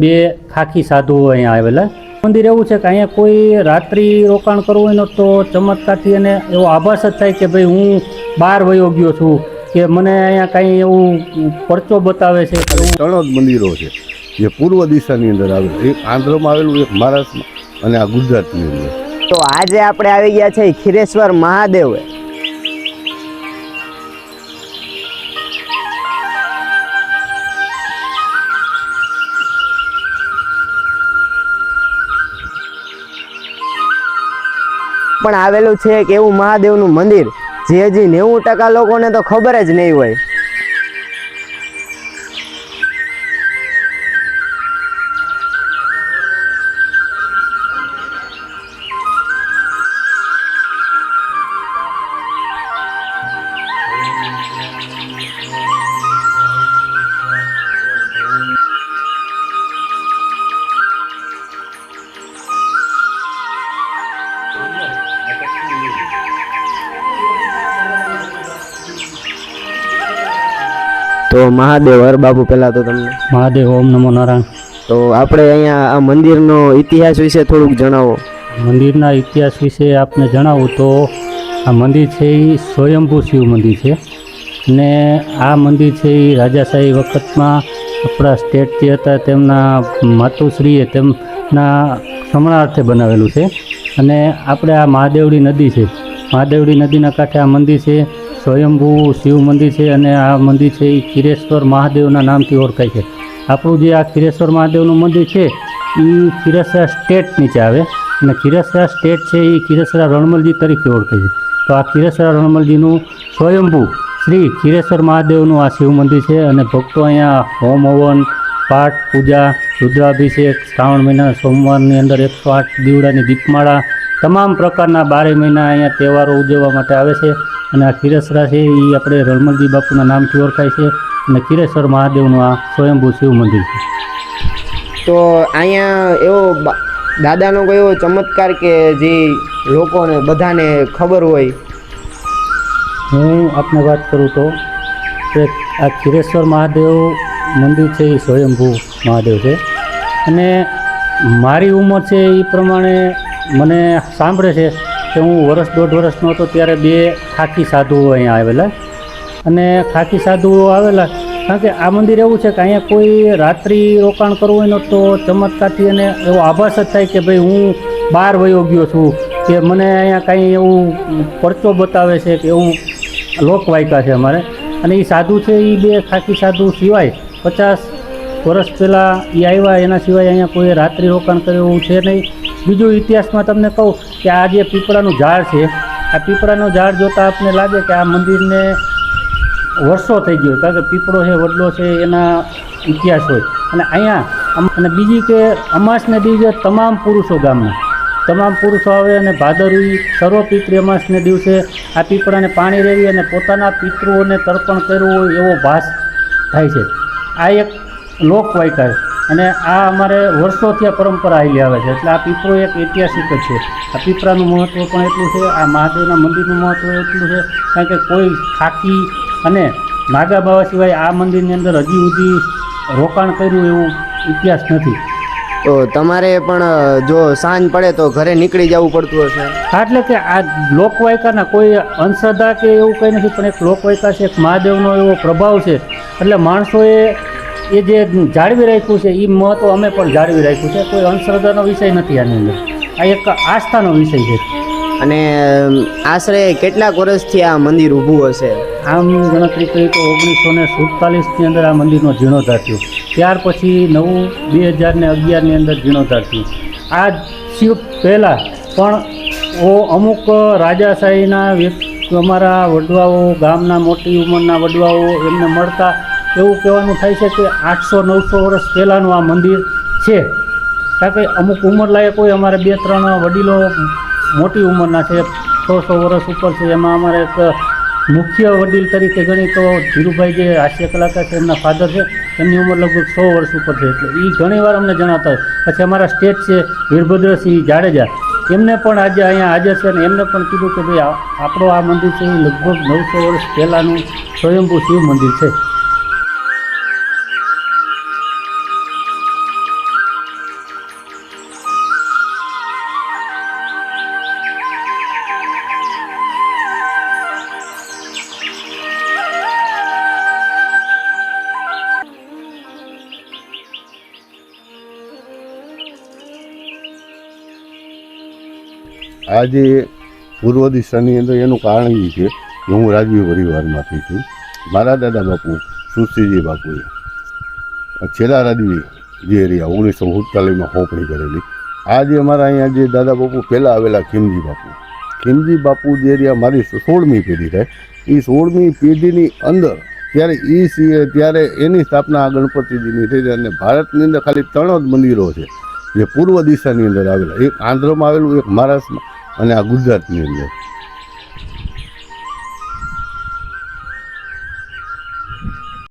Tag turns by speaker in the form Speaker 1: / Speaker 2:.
Speaker 1: બે ખાખી સાધુઓ અહીંયા આવેલા. મંદિર એવું છે કે અહીંયા કોઈ રાત્રિ રોકાણ કરવું હોય ને તો ચમત્કારથી એને એવો આભાસ જ થાય કે ભાઈ હું બહાર વયો ગયો છું કે મને અહીંયા કાંઈ એવું પરચો બતાવે છે કે હું
Speaker 2: ત્રણ જ મંદિરો છે જે પૂર્વ દિશાની અંદર આવેલું એક આંધ્રમાં આવેલું એક મહારાષ્ટ્રમાં અને આ ગુજરાતની અંદર.
Speaker 3: તો આજે આપણે આવી ગયા છે ખીરેશ્વર મહાદેવ. પણ આવેલું છે એક એવું મહાદેવનું મંદિર. જે હજી નેવું ટકા લોકોને તો ખબર જ નહીં હોય. તો મહાદેવ હર બાપુ પહેલા તો તમને.
Speaker 1: મહાદેવ ઓમ નમો નારાયણ.
Speaker 3: તો આપણે અહીંયા આ મંદિરનો ઇતિહાસ વિશે થોડુંક જણાવો.
Speaker 1: મંદિરના ઇતિહાસ વિશે આપને જણાવું તો આ મંદિર છે એ સ્વયંભૂ શિવ મંદિર છે. ને આ મંદિર છે એ રાજાશાહી વખતમાં આપણા સ્ટેટ જે હતા તેમના માતુશ્રીએ તેમના સમણાર્થે બનાવેલું છે. અને આપણે આ મહાદેવડી નદી છે. મહાદેવડી નદીના કાંઠે આ મંદિર છે. સ્વયંભૂ શિવ મંદિર છે અને આ મંદિર છે એ ખીરેશ્વર મહાદેવના નામથી ઓળખાય છે. આપણું જે આ ખીરેશ્વર મહાદેવનું મંદિર છે એ ખીરસરા સ્ટેટ નીચે આવે અને ખીરસરા સ્ટેટ છે એ ખીરસરા રણમલજી તરીકે ઓળખાય છે. તો આ ખીરસરા રણમલજીનું સ્વયંભૂ શ્રી ખીરેશ્વર મહાદેવનું આ શિવ મંદિર છે અને ભક્તો અહીંયા હોમ હવન, પાઠ પૂજા, રુદ્રાભિષેક, શ્રાવણ મહિના, સોમવારની અંદર એકસો આઠ દીવડાની દીપમાળા તમામ પ્રકારના બારે મહિના અહીંયા તહેવારો ઉજવવા માટે આવે છે. અને આ ખીરસરા છે એ આપણે રણમલજી બાપુના નામથી ઓળખાય છે. અને ખીરેશ્વર મહાદેવનું આ સ્વયંભૂ શિવ મંદિર છે.
Speaker 3: તો અહીંયા એવો દાદાનો કોઈ એવો ચમત્કાર કે જે લોકોને બધાને ખબર હોય?
Speaker 1: હું આપને વાત કરું તો કે આ ખીરેશ્વર મહાદેવ મંદિર છે એ સ્વયંભૂ મહાદેવ છે. અને મારી ઉંમર છે એ પ્રમાણે મને સાંભળે છે કે હું વર્ષ દોઢ વર્ષનો હતો ત્યારે બે ખાકી સાધુઓ અહીંયા આવેલા. અને ખાકી સાધુઓ આવેલા, કારણ કે આ મંદિર એવું છે કે અહીંયા કોઈ રાત્રિ રોકાણ કરવું હોય તો ચમત્કારથી અને એવો આભાસ જ થાય કે ભાઈ હું બહાર વયો ગયો છું. કે મને અહીંયા કાંઈ એવું પરચો બતાવે છે કે એવું લોકવાયકા છે અમારે. અને એ સાધુ છે એ બે ખાકી સાધુ સિવાય પચાસ વર્ષ પહેલાં એ આવ્યા. એના સિવાય અહીંયા કોઈ રાત્રિ રોકાણ કર્યું એવું છે નહીં. બીજું ઇતિહાસમાં તમને કહું કે આ જે પીપળાનું ઝાડ છે, આ પીપળાનું ઝાડ જોતાં આપને લાગે કે આ મંદિરને વર્ષો થઈ ગયો કારણ કે પીપળો છે, વડલો છે, એના ઇતિહાસ હોય. અને અહીંયા અને બીજી કે અમાસને દિવસે તમામ પુરુષો ગામના તમામ પુરુષો આવે અને ભાદરવી સર્વપિતૃ અમાસને દિવસે આ પીપળાને પાણી રેવી અને પોતાના પિતૃઓને તર્પણ કરવું હોય એવો ભાસ થાય છે. આ એક લોકવાયકા છે. અને આ અમારે વર્ષોથી આ પરંપરા આવેલી આવે છે. એટલે આ પીપળો એક ઐતિહાસિક જ છે. આ પીપળાનું મહત્ત્વ પણ એટલું છે આ મહાદેવના મંદિરનું મહત્ત્વ એટલું છે કારણ કે કોઈ ખાકી અને નાગા બાવા સિવાય આ મંદિરની અંદર હજી સુધી રોકાણ કર્યું એવું ઇતિહાસ નથી.
Speaker 3: તો તમારે પણ જો સાંજ પડે તો ઘરે નીકળી જવું પડતું હશે?
Speaker 1: હા, એટલે કે આ લોકવાયકાના કોઈ અંધશ્રદ્ધા કે એવું કંઈ નથી પણ એક લોકવાયકા છે એક મહાદેવનો એવો પ્રભાવ છે. એટલે માણસોએ એ જે જાળવી રાખ્યું છે એ મહત્ત્વ અમે પણ જાળવી રાખ્યું છે. કોઈ અંધશ્રદ્ધાનો વિષય નથી આની અંદર. આ એક આસ્થાનો વિષય છે.
Speaker 3: અને આશરે કેટલાક વર્ષથી આ મંદિર ઊભું હશે?
Speaker 1: આમ ગણતરી કરી તો ઓગણીસો ને સુડતાલીસની અંદર આ મંદિરનો જીર્ણોદ્ધાર થયો. ત્યાર પછી નવું બે હજાર ને અગિયારની અંદર જીર્ણોદ્ધાર થયું. આ શિવ પહેલાં પણ ઓ અમુક રાજાશાહીના વ્યક્તિ અમારા વડવાઓ ગામના મોટી ઉંમરના વડવાઓ એમને મળતા એવું કહેવાનું થાય છે કે આઠસો નવસો વર્ષ પહેલાંનું આ મંદિર છે. કારણ કે અમુક ઉંમરલાયક હોય, અમારે બે ત્રણ વડીલો મોટી ઉંમરના છે સો સો વર્ષ ઉપર છે. એમાં અમારે એક મુખ્ય વડીલ તરીકે ગણી તો ધીરુભાઈ જે હાસ્ય કલાકાર છે, એમના ફાધર છે, એમની ઉંમર લગભગ સો વર્ષ ઉપર છે. એટલે એ ઘણીવાર અમને જણાતા હોય. પછી અમારા સ્ટેટ છે, વીરભદ્રસિંહ જાડેજા. એમને પણ આજે અહીંયા હાજર છે અને એમને પણ કીધું કે ભાઈ આપણો આ મંદિર છે, એ લગભગ નવસો વર્ષ પહેલાંનું સ્વયંભૂ શિવ મંદિર છે.
Speaker 2: આ જે પૂર્વ દિશાની અંદર એનું કારણ એ છે કે હું રાજવી પરિવારમાંથી છું. મારા દાદા બાપુ સુશ્રીજી બાપુએ છેલ્લા રાજવી જે એરિયા ઓગણીસો સુડતાલીસમાં હોપણી કરેલી. આ જે અમારા અહીંયા જે દાદા બાપુ પહેલાં આવેલા ખીમજી બાપુ. ખીમજી બાપુ જે એરિયા મારી સોળમી પેઢી થાય. એ સોળમી પેઢીની અંદર ત્યારે એ સિંહે ત્યારે એની સ્થાપના આ ગણપતિજીની થઈ અને ભારતની અંદર ખાલી ત્રણ જ મંદિરો છે જે પૂર્વ દિશાની અંદર આવેલા. એક આંધ્રમાં આવેલું, એક મહારાષ્ટ્રમાં. અને આ ગુજરાતની અંદર